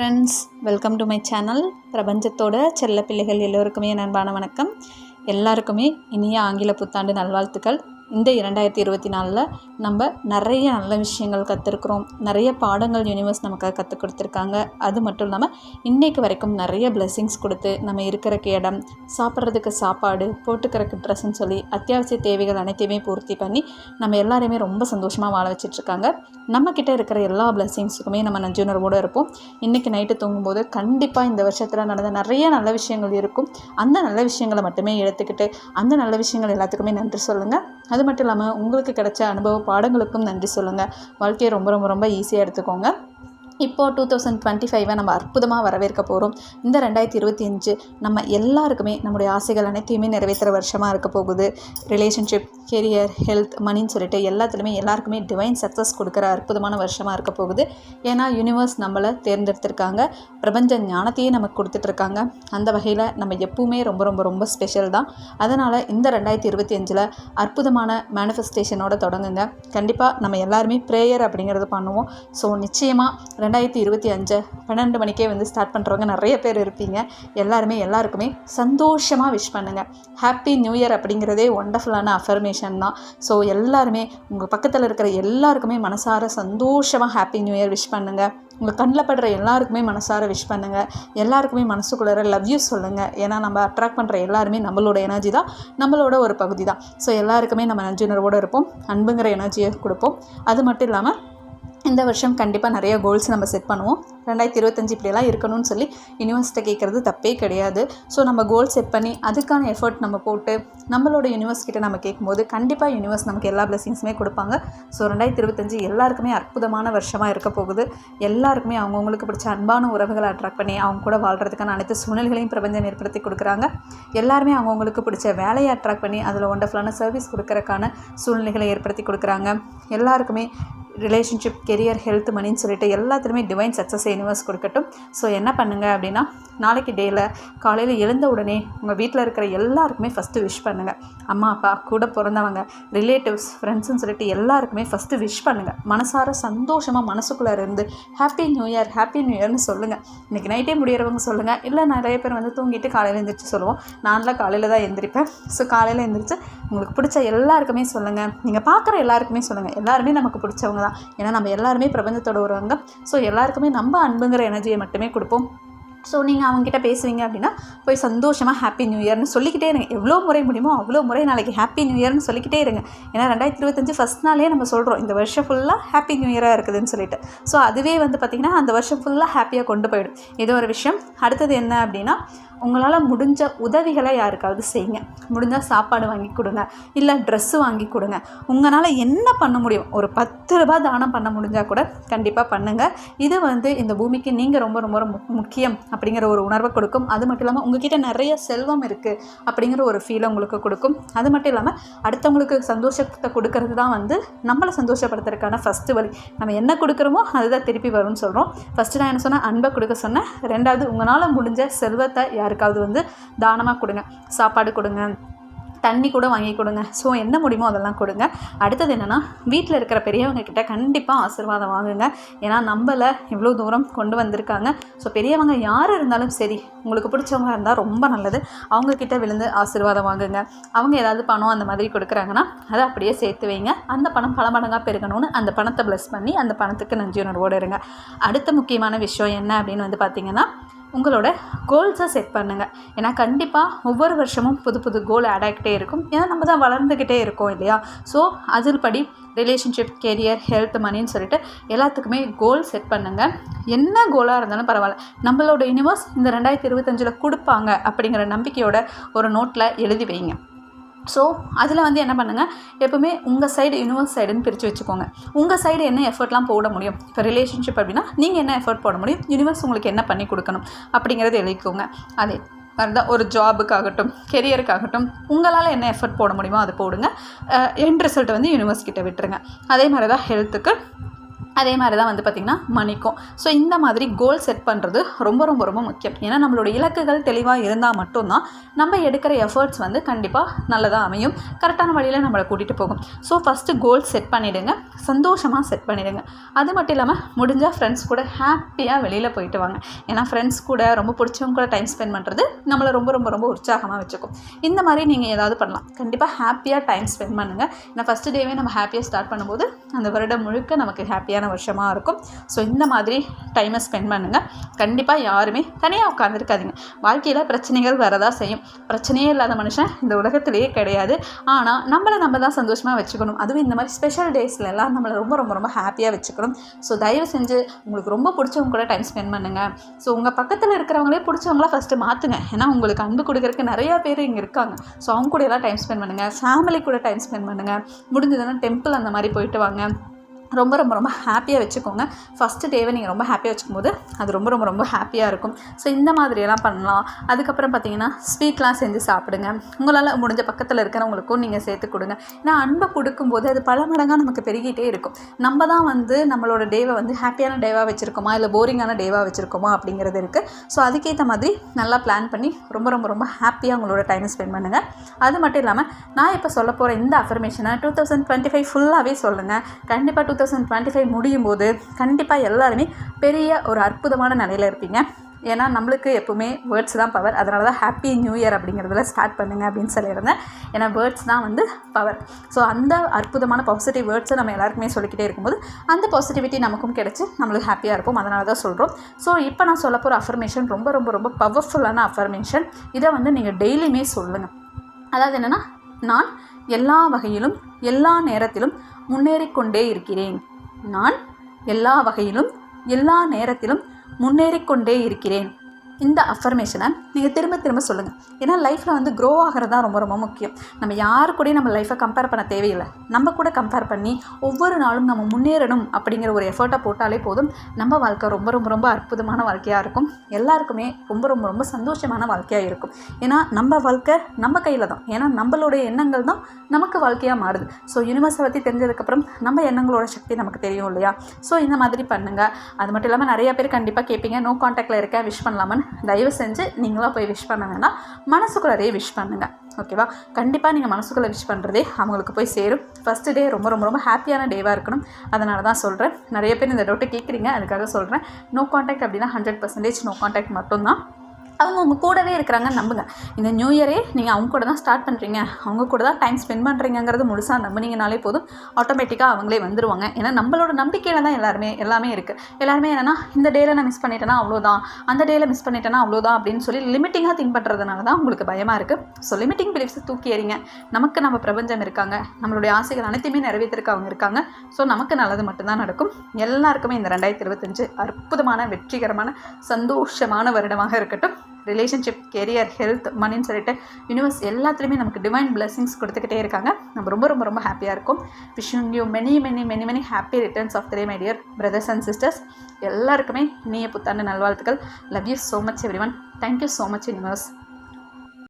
Friends welcome to my channel பிரபஞ்சத்தோட செல்ல பிள்ளைகள் எல்லோருக்குமே என் அன்பான வணக்கம். எல்லாருக்குமே இனிய ஆங்கில புத்தாண்டு நல்வாழ்த்துக்கள். இந்த இரண்டாயிரத்தி இருபத்தி நாலில் நம்ம நிறைய நல்ல விஷயங்கள் கற்றுருக்குறோம் நிறைய பாடங்கள் யூனிவர்ஸ் நமக்கு கற்றுக் கொடுத்துருக்காங்க. அது மட்டும் இல்லாமல் இன்றைக்கு வரைக்கும் நிறைய பிளெஸ்ஸிங்ஸ் கொடுத்து நம்ம இருக்கிறக்கு இடம் சாப்பிட்றதுக்கு சாப்பாடு போட்டுக்கிறக்கு ட்ரெஸ்ன்னு சொல்லி அத்தியாவசிய தேவைகள் அனைத்தையுமே பூர்த்தி பண்ணி நம்ம எல்லாரையுமே ரொம்ப சந்தோஷமாக வாழ வச்சிட்ருக்காங்க. நம்மக்கிட்ட இருக்கிற எல்லா பிளெஸ்ஸிங்ஸுக்குமே நம்ம நஞ்சுணர்வோடு இருப்போம். இன்றைக்கி நைட்டு தூங்கும்போது கண்டிப்பாக இந்த வருஷத்தில் நடந்த நிறைய நல்ல விஷயங்கள் இருக்கும். அந்த நல்ல விஷயங்களை மட்டுமே எடுத்துக்கிட்டு அந்த நல்ல விஷயங்கள் எல்லாத்துக்குமே நன்றி சொல்லுங்கள் அது மட்டும் இல்லாமல் உங்களுக்கு கிடைச்ச அனுபவ பாடங்களுக்கும் நன்றி சொல்லுங்கள் வாழ்க்கையை ரொம்ப ரொம்ப ரொம்ப ஈஸியாக எடுத்துக்கோங்க. இப்போது டூ தௌசண்ட் டுவெண்ட்டி ஃபைவை நம்ம அற்புதமாக வரவேற்க போகிறோம் இந்த ரெண்டாயிரத்தி இருபத்தி அஞ்சு நம்ம எல்லாருக்குமே நம்முடைய ஆசைகள் அனைத்தையுமே நிறைவேற்றுற வருஷமாக இருக்க போகுது. ரிலேஷன்ஷிப் கெரியர் ஹெல்த் மணின்னு சொல்லிட்டு எல்லாத்துலேயுமே எல்லாருக்குமே டிவைன் சக்ஸஸ் கொடுக்குற அற்புதமான வருஷமாக இருக்க போகுது. ஏன்னா யூனிவர்ஸ் நம்மளை தேர்ந்தெடுத்திருக்காங்க. பிரபஞ்ச ஞானத்தையே நமக்கு கொடுத்துட்ருக்காங்க. அந்த வகையில் நம்ம எப்பவுமே ரொம்ப ரொம்ப ரொம்ப ஸ்பெஷல் தான். அதனால் இந்த ரெண்டாயிரத்தி இருபத்தி அஞ்சில் அற்புதமான மேனிஃபெஸ்டேஷனோட தொடங்குங்க. கண்டிப்பாக நம்ம எல்லாருமே ப்ரேயர் அப்படிங்கிறது பண்ணுவோம். ஸோ நிச்சயமாக ரெண்டாயிரத்தி இருபத்தி அஞ்சு பன்னெண்டு மணிக்கே வந்து ஸ்டார்ட் பண்ணுறவங்க நிறைய பேர் இருப்பீங்க. எல்லாருமே எல்லாருக்குமே சந்தோஷமாக விஷ் பண்ணுங்கள் ஹாப்பி நியூ இயர் அப்படிங்கிறதே ஒண்டர்ஃபுல்லான அஃபர்மேஷன் தான். ஸோ எல்லாருமே உங்கள் பக்கத்தில் இருக்கிற எல்லாருக்குமே மனசார சந்தோஷமாக ஹாப்பி நியூ இயர் விஷ் பண்ணுங்கள் உங்கள் கண்ணில் படுற எல்லாருக்குமே மனசார விஷ் பண்ணுங்கள் எல்லாருக்குமே மனசுக்குள்ளார லவ் யூ சொல்லுங்கள் ஏன்னா நம்ம அட்ராக்ட் பண்ணுற எல்லாருமே நம்மளோட எனர்ஜி தான் நம்மளோட ஒரு பகுதி தான். ஸோ எல்லாருக்குமே நம்ம நஞ்சுணர்வோடு இருப்போம். அன்புங்கிற எனர்ஜியை கொடுப்போம். அது மட்டும் இல்லாமல் இந்த வருஷம் கண்டிப்பாக நிறைய கோல்ஸ் நம்ம செட் பண்ணுவோம். ரெண்டாயிரத்தி இருபத்தஞ்சி இப்படியெல்லாம் இருக்கணும்னு சொல்லி யூனிவர்ஸ்ட்டை கேட்குறது தப்பே கிடையாது. ஸோ நம்ம கோல் செட் பண்ணி அதுக்கான எஃபர்ட் நம்ம போட்டு நம்மளோட யூனிவர்ஸ் கிட்ட நம்ம கேட்கும்போது கண்டிப்பாக யூனிவர்ஸ் நமக்கு எல்லா பிளெஸிங்ஸுமே கொடுப்பாங்க. ஸோ ரெண்டாயிரத்தி இருபத்தஞ்சி எல்லாருக்குமே அற்புதமான வருஷமாக இருக்க போகுது. எல்லாருக்குமே அவங்கவுங்களுக்கு பிடிச்ச அன்பான உறவுகளை அட்ராக்ட் பண்ணி அவங்க கூட வாழ்கிறதுக்கான அனைத்து சூழ்நிலைகளையும் பிரபஞ்சம் ஏற்படுத்தி கொடுக்குறாங்க. எல்லாருமே அவங்கவுங்களுக்கு பிடிச்ச வேலையை அட்ராக்ட் பண்ணி அதில் ஒண்டர்ஃபுல்லான சர்வீஸ் கொடுக்கறக்கான சூழ்நிலைகளை ஏற்படுத்தி கொடுக்குறாங்க. எல்லாருக்குமே ரிலேஷன்ஷிப் கெரியர் ஹெல்த் மணின்னு சொல்லிட்டு எல்லாத்துலேயுமே டிவைன் சக்ஸஸ் யூனிவர்ஸ் கொடுக்கட்டும். ஸோ என்ன பண்ணுங்கள் அப்படின்னா நாளைக்கு டேயில் காலையில் எழுந்த உடனே உங்கள் வீட்டில் இருக்கிற எல்லாருக்குமே ஃபஸ்ட்டு விஷ் பண்ணுங்கள் அம்மா அப்பா கூட பிறந்தவங்க ரிலேட்டிவ்ஸ் ஃப்ரெண்ட்ஸுன்னு சொல்லிட்டு எல்லாருக்குமே ஃபஸ்ட்டு விஷ் பண்ணுங்கள் மனசார சந்தோஷமாக மனசுக்குள்ளே இருந்து happy new year happy new இயர்னு சொல்லுங்கள் இன்றைக்கி நைட்டே முடியிறவங்க சொல்லுங்கள் இல்லை நிறைய பேர் வந்து தூங்கிட்டு காலையில் எழுந்திரிச்சு சொல்லுவோம். நான்லாம் காலையில் தான் எழுந்திரிப்பேன் ஸோ காலையில் எழுந்திரிச்சு உங்களுக்கு பிடிச்ச எல்லாருக்குமே சொல்லுங்கள் நீங்கள் பார்க்குற எல்லாருக்குமே சொல்லுங்கள் எல்லாருமே நமக்கு பிடிச்சவங்க தான். ஏன்னா நம்ம எல்லாருமே பிரபஞ்சத்தோட ஒருவங்க ஸோ எல்லாருக்குமே நம்ம அன்புங்கிற எனர்ஜியை மட்டுமே கொடுப்போம். ஸோ நீங்கள் அவங்ககிட்ட பேசுவீங்க அப்படின்னா போய் சந்தோஷமாக ஹாப்பி நியூ இயர்னு சொல்லிக்கிட்டே இருங்க. எவ்வளோ முறை முடியுமோ அவ்வளோ முறை நாளைக்கு ஹாப்பி நியூ இயர்னு சொல்லிக்கிட்டே இருங்க. ஏன்னா ரெண்டாயிரத்தி இருபத்தஞ்சு ஃபஸ்ட் நாளே நம்ம சொல்கிறோம் இந்த வருஷம் ஃபுல்லாக ஹாப்பி நியூ இயராக இருக்குதுன்னு சொல்லிட்டு. ஸோ அதுவே வந்து பார்த்திங்கன்னா அந்த வருஷம் ஃபுல்லாக ஹாப்பியாக கொண்டு போயிடும். இது ஒரு விஷயம். அடுத்தது என்ன அப்படின்னா உங்களால் முடிஞ்ச உதவிகளை யாருக்காவது செய்யுங்க. முடிஞ்சால் சாப்பாடு வாங்கி கொடுங்க. இல்லை ட்ரெஸ்ஸு வாங்கி கொடுங்க. உங்களால் என்ன பண்ண முடியும்? ஒரு பத்து ரூபா தானம் பண்ண முடிஞ்சால் கூட கண்டிப்பாக பண்ணுங்கள் இது வந்து இந்த பூமிக்கு நீங்கள் ரொம்ப ரொம்ப முக்கியம் அப்படிங்கிற ஒரு உணர்வை கொடுக்கும். அது மட்டும் இல்லாமல் உங்ககிட்ட நிறைய செல்வம் இருக்குது அப்படிங்கிற ஒரு ஃபீலை உங்களுக்கு கொடுக்கும். அது மட்டும் இல்லாமல் அடுத்தவங்களுக்கு சந்தோஷத்தை கொடுக்கறது தான் வந்து நம்மளை சந்தோஷப்படுத்துறதுக்கான ஃபஸ்ட்டு வழி. நம்ம என்ன கொடுக்குறோமோ அதுதான் திருப்பி வரும்னு சொல்கிறோம் ஃபஸ்ட்டு நான் என்ன சொன்னேன்? அன்பை கொடுக்க சொன்னேன். ரெண்டாவது உங்களால் முடிஞ்ச செல்வத்தை யாருக்காவது வந்து தானமாக கொடுங்க சாப்பாடு கொடுங்க தண்ணி கூட வாங்கி கொடுங்க. ஸோ என்ன முடியுமோ அதெல்லாம் கொடுங்க. அடுத்தது என்னென்னா வீட்டில் இருக்கிற பெரியவங்க கிட்ட கண்டிப்பாக ஆசீர்வாதம் வாங்குங்க. ஏன்னா நம்மளை இவ்வளோ தூரம் கொண்டு வந்திருக்காங்க. ஸோ பெரியவங்க யார் இருந்தாலும் சரி உங்களுக்கு பிடிச்சவங்க இருந்தால் ரொம்ப நல்லது. அவங்கக்கிட்ட விழுந்து ஆசீர்வாதம் வாங்குங்க. அவங்க ஏதாவது பணம் அந்த மாதிரி கொடுக்குறாங்கன்னா அதை அப்படியே சேர்த்து வைங்க. அந்த பணம் பல மடங்காக பெருகணும்னு அந்த பணத்தை ப்ளஸ் பண்ணி அந்த பணத்துக்கு நன்றி உணர்வோடு இருங்க. அடுத்த முக்கியமான விஷயம் என்ன அப்படின்னு வந்து பார்த்திங்கன்னா உங்களோட கோல்ஸை செட் பண்ணுங்கள் ஏன்னா கண்டிப்பாக ஒவ்வொரு வருஷமும் புது புது கோல் ஆட் ஆகிக்கிட்டே இருக்கும். ஏன்னா நம்ம தான் வளர்ந்துக்கிட்டே இருக்கோம் இல்லையா? ஸோ அதில் படி ரிலேஷன்ஷிப் கெரியர் ஹெல்த் மணின்னு சொல்லிட்டு எல்லாத்துக்குமே கோல் செட் பண்ணுங்கள் என்ன கோலாக இருந்தாலும் பரவாயில்ல. நம்மளோட யூனிவர்ஸ் இந்த ரெண்டாயிரத்தி இருபத்தஞ்சில் கொடுப்பாங்க அப்படிங்கிற நம்பிக்கையோட ஒரு நோட்டில் எழுதி வைங்க. ஸோ அதில் வந்து என்ன பண்ணுங்கள் எப்போவுமே உங்கள் சைடு யூனிவர்ஸ் சைடுன்னு பிரித்து வச்சுக்கோங்க. உங்கள் சைடு என்ன எஃபர்ட்லாம் போட முடியும்? இப்போ ரிலேஷன்ஷிப் அப்படின்னா நீங்கள் என்ன எஃபர்ட் போட முடியும்? யூனிவர்ஸ் உங்களுக்கு என்ன பண்ணி கொடுக்கணும்? அப்படிங்கிறத எழுதிக்கோங்க. அதே அதுதான் ஒரு ஜாபுக்காகட்டும் கெரியருக்காகட்டும் உங்களால் என்ன எஃபர்ட் போட முடியுமோ அதை போடுங்க. எண்ட் ரிசல்ட்டை வந்து யூனிவர்ஸ் கிட்ட விட்டுருங்க. அதே மாதிரி தான் ஹெல்த்துக்கு அதே மாதிரி தான் வந்து பார்த்திங்கன்னா மணிக்கும் ஸோ இந்த மாதிரி கோல் செட் பண்ணுறது ரொம்ப ரொம்ப ரொம்ப முக்கியம். ஏன்னா நம்மளோட இலக்குகள் தெளிவாக இருந்தால் மட்டும்தான் நம்ம எடுக்கிற எஃபர்ட்ஸ் வந்து கண்டிப்பாக நல்லதாக அமையும். கரெக்டான வழியில் நம்மளை கூட்டிகிட்டு போகும். ஸோ ஃபஸ்ட்டு கோல் செட் பண்ணிவிடுங்க சந்தோஷமாக செட் பண்ணிவிடுங்க அது மட்டும் இல்லாமல் முடிஞ்சால் ஃப்ரெண்ட்ஸ் கூட ஹாப்பியாக வெளியில் போயிட்டு வாங்க. ஏன்னா ஃப்ரெண்ட்ஸ் கூட ரொம்ப பிடிச்சவங்க கூட டைம் ஸ்பெண்ட் பண்ணுறது நம்மளை ரொம்ப ரொம்ப ரொம்ப உற்சாகமாக வச்சுக்கும். இந்த மாதிரி நீங்கள் ஏதாவது பண்ணலாம். கண்டிப்பாக ஹாப்பியாக டைம் ஸ்பெண்ட் பண்ணுங்கள் ஏன்னா ஃபஸ்ட்டு டேவே நம்ம ஹாப்பியாக ஸ்டார்ட் பண்ணும்போது அந்த வருடம் முழுக்க நமக்கு ஹாப்பியான வருஷமாக இருக்கும். ஸோ இந்த மாதிரி டைமை ஸ்பெண்ட் பண்ணுங்கள் கண்டிப்பாக யாருமே தனியாக உட்காந்துருக்காதீங்க வாழ்க்கையில் பிரச்சனைகள் வரதான் செய்யும். பிரச்சனையே இல்லாத மனுஷன் இந்த உலகத்திலேயே கிடையாது. ஆனால் நம்மளை நம்ம தான் சந்தோஷமாக வச்சுக்கணும். அதுவும் இந்த மாதிரி ஸ்பெஷல் டேஸ்லலாம் எல்லாம் நம்மளை ரொம்ப ரொம்ப ரொம்ப ஹாப்பியாக வச்சுக்கணும். ஸோ தயவு செஞ்சு உங்களுக்கு ரொம்ப பிடிச்சவங்க கூட டைம் ஸ்பெண்ட் பண்ணுங்கள் ஸோ உங்கள் பக்கத்தில் இருக்கிறவங்களே பிடிச்சவங்களாம் ஃபஸ்ட்டு மாற்றுங்க ஏன்னா உங்களுக்கு அன்பு கொடுக்குறக்கு நிறையா பேர் இங்கே இருக்காங்க. ஸோ அவங்க கூட எல்லாம் டைம் ஸ்பெண்ட் பண்ணுங்கள் ஃபேமிலி கூட டைம் ஸ்பெண்ட் பண்ணுங்கள் முடிஞ்சதுன்னா டெம்பிள் அந்த மாதிரி போயிட்டு வாங்க. ரொம்ப ரொம்ப ரொம்ப ஹாப்பியாக வச்சுக்கோங்க. ஃபஸ்ட்டு டேவை நீங்கள் ரொம்ப ஹாப்பியாக வச்சுக்கும் போது அது ரொம்ப ரொம்ப ரொம்ப ஹாப்பியாக இருக்கும். ஸோ இந்த மாதிரியெல்லாம் பண்ணலாம். அதுக்கப்புறம் பார்த்தீங்கன்னா ஸ்வீட்லாம் செஞ்சு சாப்பிடுங்க. உங்களால் முடிஞ்ச பக்கத்தில் இருக்கிறவங்களுக்கும் நீங்கள் சேர்த்து கொடுங்க. ஏன்னா அன்பை கொடுக்கும்போது அது பல மடங்காக நமக்கு பெருகிட்டே இருக்கும். நம்ம தான் வந்து நம்மளோட டேவை வந்து ஹாப்பியான டேவாக வச்சுருக்கோமா? இல்லை போரிங்கான டேவாக வச்சுருக்கோமா? அப்படிங்கிறது இருக்குது ஸோ அதுக்கேற்ற மாதிரி நல்லா பிளான் பண்ணி ரொம்ப ரொம்ப ரொம்ப ஹாப்பியாக உங்களோட டைம் ஸ்பெண்ட் பண்ணுங்கள் அது மட்டும் இல்லாமல் நான் இப்போ சொல்ல போகிற இந்த அஃபர்மேஷனை டூ தௌசண்ட் டுவெண்ட்டி ஃபைவ் ஃபுல்லாகவே சொல்லுங்கள் கண்டிப்பாக டூ தௌசண்ட் டுவெண்ட்டி ஃபைவ் முடியும் போது கண்டிப்பாக எல்லாருமே பெரிய ஒரு அற்புதமான நிலையில் இருப்பீங்க. ஏன்னா நம்மளுக்கு எப்போவுமே வேர்ட்ஸ் தான் பவர் அதனால தான் ஹாப்பி நியூ இயர் அப்படிங்கிறதுல ஸ்டார்ட் பண்ணுங்க அப்படின்னு சொல்லியிருந்தேன். ஏன்னா வேர்ட்ஸ் தான் வந்து பவர் ஸோ அந்த அற்புதமான பாசிட்டிவ் வேர்ட்ஸை நம்ம எல்லாருக்குமே சொல்லிக்கிட்டே இருக்கும்போது அந்த பாசிட்டிவிட்டி நமக்கும் கிடச்சி நம்மளுக்கு ஹாப்பியாக இருப்போம். அதனால தான் சொல்கிறோம் ஸோ இப்போ நான் சொல்ல போகிற அஃபர்மேஷன் ரொம்ப ரொம்ப ரொம்ப பவர்ஃபுல்லான அஃபர்மேஷன் இதை வந்து நீங்கள் டெய்லியுமே சொல்லுங்கள் அதாவது என்னென்னா நான் எல்லா வகையிலும் எல்லா நேரத்திலும் முன்னேறிக்கொண்டே இருக்கிறேன். நான் எல்லா வகையிலும் எல்லா நேரத்திலும் முன்னேறிக்கொண்டே இருக்கிறேன். இந்த அஃபர்மேஷனை நீங்கள் திரும்ப திரும்ப சொல்லுங்கள் ஏன்னா லைஃப்பில் வந்து க்ரோ ஆகிறது தான் ரொம்ப ரொம்ப முக்கியம். நம்ம யாரு கூடயும் நம்ம லைஃப்பை கம்பேர் பண்ண தேவையில்லை. நம்ம கூட கம்பேர் பண்ணி ஒவ்வொரு நாளும் நம்ம முன்னேறணும் அப்படிங்கிற ஒரு எஃபர்ட்டை போட்டாலே போதும். நம்ம வாழ்க்கை ரொம்ப ரொம்ப ரொம்ப அற்புதமான வாழ்க்கையாக இருக்கும். எல்லாருக்குமே ரொம்ப ரொம்ப ரொம்ப சந்தோஷமான வாழ்க்கையாக இருக்கும். ஏன்னா நம்ம வாழ்க்கை நம்ம கையில் தான். ஏன்னா நம்மளுடைய எண்ணங்கள் தான் நமக்கு வாழ்க்கையாக மாறுது. ஸோ யூனிவர்ஸை பற்றி தெரிஞ்சதுக்கப்புறம் நம்ம எண்ணங்களோட சக்தி நமக்கு தெரியும் இல்லையா? ஸோ இந்த மாதிரி பண்ணுங்கள் அது மட்டும் இல்லாமல் நிறைய பேர் கண்டிப்பாக கேட்பீங்க நோ காண்டாக்டில் இருக்கேன். விஷ் பண்ணலாமான்னு தயவு செஞ்சு நீங்களாக போய் விஷ் பண்ண வேணாம். மனசுக்குள்ளே விஷ் பண்ணுங்கள் ஓகேவா கண்டிப்பாக நீங்கள் மனசுக்குள்ளே விஷ் பண்ணுறதே அவங்களுக்கு போய் சேரும். ஃபஸ்ட்டு டே ரொம்ப ரொம்ப ரொம்ப ஹாப்பியான டேவாக இருக்கணும். அதனால தான் சொல்கிறேன் நிறைய பேர் இந்த டவுட்டை கேட்குறீங்க. அதுக்காக சொல்கிறேன் நோ காண்டாக்ட் அப்படின்னா ஹண்ட்ரட் பர்சன்டேஜ் நோ காண்டாக்ட் மட்டும்தான். அவங்க உங்கள் கூடவே இருக்கிறாங்கன்னு நம்புங்க. இந்த நியூ இயரே நீங்கள் அவங்க கூட தான் ஸ்டார்ட் பண்ணுறீங்க அவங்க கூட தான் டைம் ஸ்பெண்ட் பண்ணுறீங்கிறது முழுசாக நம்பினீங்கனாலே போதும். ஆட்டோமேட்டிக்காக அவங்களே வந்துருவாங்க. ஏன்னா நம்மளோட நம்பிக்கையில் தான் எல்லாருமே எல்லாமே இருக்குது எல்லாருமே என்னென்னா இந்த டேயில் நான் மிஸ் பண்ணிட்டேன்னா அவ்வளோதான் அந்த டேயில் மிஸ் பண்ணிட்டேன்னா அவ்வளோதான் அப்படின்னு சொல்லி லிமிட்டிங்காக திங்க் பண்ணுறதுனால தான் உங்களுக்கு பயமாக இருக்குது ஸோ லிமிட்டிங் பிலீஃப்ஸை தூக்கி எறிங்க. நமக்கு நம்ம பிரபஞ்சம் இருக்காங்க. நம்மளுடைய ஆசைகள் அனைத்தையுமே நிறைவேற்றிருக்க அவங்க இருக்காங்க. ஸோ நமக்கு நல்லது மட்டும்தான் நடக்கும். எல்லாருக்குமே இந்த ரெண்டாயிரத்தி இருபத்தஞ்சு அற்புதமான வெற்றிகரமான சந்தோஷமான வருடமாக இருக்கட்டும். ரிலேஷன்ஷிப் கெரியர் ஹெல்த் மணின்னு சொல்லிட்டு யூனிவர்ஸ் எல்லாத்துலேயுமே நமக்கு டிவைன் பிளெஸிங்ஸ் கொடுத்துக்கிட்டே இருக்காங்க. நம்ம ரொம்ப ரொம்ப ரொம்ப ஹாப்பியாக இருக்கும். Wishing you many many many many happy returns of three my dear brothers and sisters எல்லாருக்குமே நீய புத்தாண்டு நல்வாழ்த்துக்கள். Love you so much everyone thank you so much universe